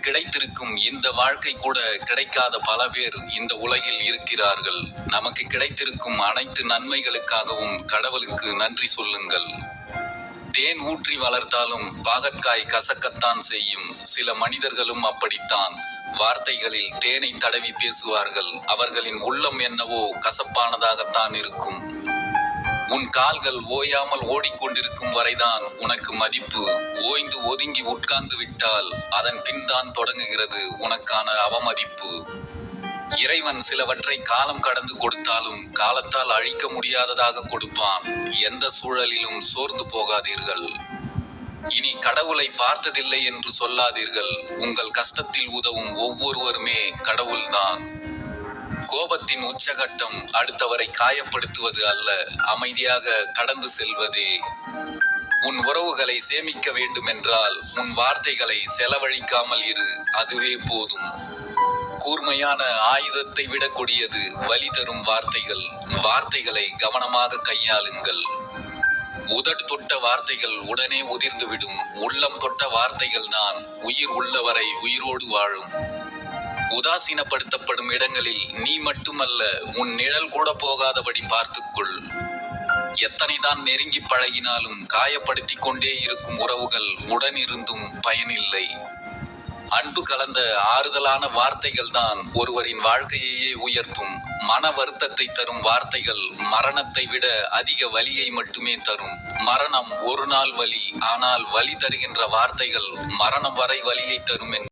கிடைத்திருக்கும். இந்த வாழ்க்கை கூட கிடைக்காத பல பேர் இந்த உலகில் இருக்கிறார்கள். நமக்கு கிடைத்திருக்கும் அனைத்து நன்மைகளுக்காகவும் கடவுளுக்கு நன்றி சொல்லுங்கள். தேன் ஊற்றி வளர்த்தாலும் பாகற்காய் கசக்கத்தான் செய்யும். சில மனிதர்களும் அப்படித்தான். வார்த்தைகளில் தேனை தடவி பேசுவார்கள். அவர்களின் உள்ளம் என்னவோ கசப்பானதாகத்தான் இருக்கும். உன் கால்கள் ஓயாமல் ஓடிக்கொண்டிருக்கும் வரைதான் உனக்கு மதிப்பு. ஓய்ந்து ஒதுங்கி உட்கார்ந்து விட்டால் அதன் பின் தான் தொடங்குகிறது உனக்கான அவமதிப்பு. இறைவன் சிலவற்றை காலம் கடந்து கொடுத்தாலும் காலத்தால் அழிக்க முடியாததாக கொடுப்பான். எந்த சூழலிலும் சோர்ந்து போகாதீர்கள். இனி கடவுளை பார்த்ததில்லை என்று சொல்லாதீர்கள். உங்கள் கஷ்டத்தில் உதவும் ஒவ்வொருவருமே கடவுள்தான். கோபத்தின் உச்சகட்டம் அடுத்தவரை காயப்படுத்துவது அல்ல அமைதியாக கடந்து செல்வதே. உன் உறவுகளை சேமிக்க வேண்டும் என்றால் உன் வார்த்தைகளை செலவழிக்காமல் இரு அதுவே போதும். கூர்மையான ஆயுதத்தை விட கொடியது வலி தரும் வார்த்தைகள். வார்த்தைகளை கவனமாக கையாளுங்கள். உதடு தொட்ட வார்த்தைகள் உடனே உதிர்ந்துவிடும். உள்ளம் தொட்ட வார்த்தைகள் தான் உயிர் உள்ளவரை உயிரோடு வாழும். உதாசீனப்படுத்தப்படும் இடங்களில் நீ மட்டுமல்ல உன் நிழல் கூட போகாதபடி பார்த்துக்கொள். எத்தனைதான் நெருங்கி பழகினாலும் காயப்படுத்திக் கொண்டே இருக்கும் உறவுகள் உடனிருந்தும் பயனில்லை. அன்பு கலந்த ஆறுதலான வார்த்தைகள் தான் ஒருவரின் வாழ்க்கையையே உயர்த்தும். மன வருத்தத்தை தரும் வார்த்தைகள் மரணத்தை விட அதிக வலியை மட்டுமே தரும். மரணம் ஒரு நாள் வலி ஆனால் வலி தருகின்ற வார்த்தைகள் மரணம் வரை வலியை தரும் என்று